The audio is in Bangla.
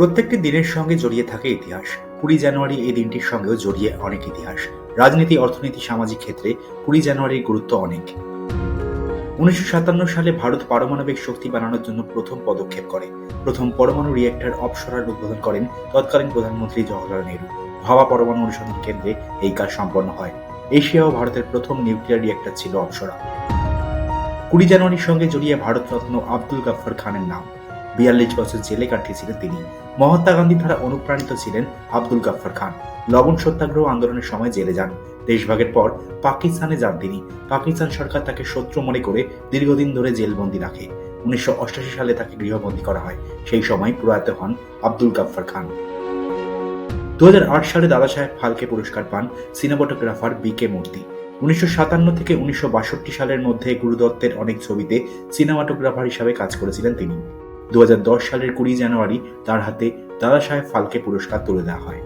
প্রত্যেকটি দিনের সঙ্গে জড়িয়ে থাকে ইতিহাস। কুড়ি জানুয়ারি এই দিনটির সঙ্গেও জড়িয়ে অনেক ইতিহাস। রাজনীতি, অর্থনীতি, সামাজিক ক্ষেত্রে কুড়ি জানুয়ারির গুরুত্ব অনেক। উনিশশো সাতান্ন সালে ভারত পারমাণবিক শক্তি বানানোর জন্য প্রথম পদক্ষেপ করে। প্রথম পরমাণু রিয়েক্টর অপসরার উদ্বোধন করেন তৎকালীন প্রধানমন্ত্রী জওহরলাল নেহরু। ভাবা পরমাণু অনুসন্ধান কেন্দ্রে এই কাজ সম্পন্ন হয়। এশিয়া ও ভারতের প্রথম নিউক্লিয়ার রিয়েক্টর ছিল অপসরা কুড়ি জানুয়ারির সঙ্গে জড়িয়ে ভারতরত্ন আব্দুল গাফফার খানের নাম। বিয়াল্লিশ বছর জেলে কাটিয়েছিলেন তিনি। মহাত্মা গান্ধী দ্বারা অনুপ্রাণিত ছিলেন আব্দুল গাফফার খান। লবণ সত্যাগ্রহ আন্দোলনের সময় জেলে যান। দেশভাগের পর পাকিস্তানে যান তিনি। পাকিস্তান সরকার তাকে শত্রু মনে করে দীর্ঘদিন ধরে জেলবন্দি রাখে। উনিশশো সালে তাকে গৃহবন্দী করা হয়। সেই সময় প্রয়াত হন আব্দুল গাফফার খান। দু হাজার আট সালে দাদা সাহেব ফালকে পুরস্কার পান সিনেমাটোগ্রাফার বি কে মূর্তি। উনিশশো সাতান্ন থেকে উনিশশো বাষট্টি সালের মধ্যে গুরুদত্তের অনেক ছবিতে সিনেমাটোগ্রাফার হিসাবে কাজ করেছিলেন তিনি। দু হাজার দশ সালের কুড়ি জানুয়ারি তার হাতে দাদা সাহেব ফালকে পুরস্কার তুলে দেওয়া হয়।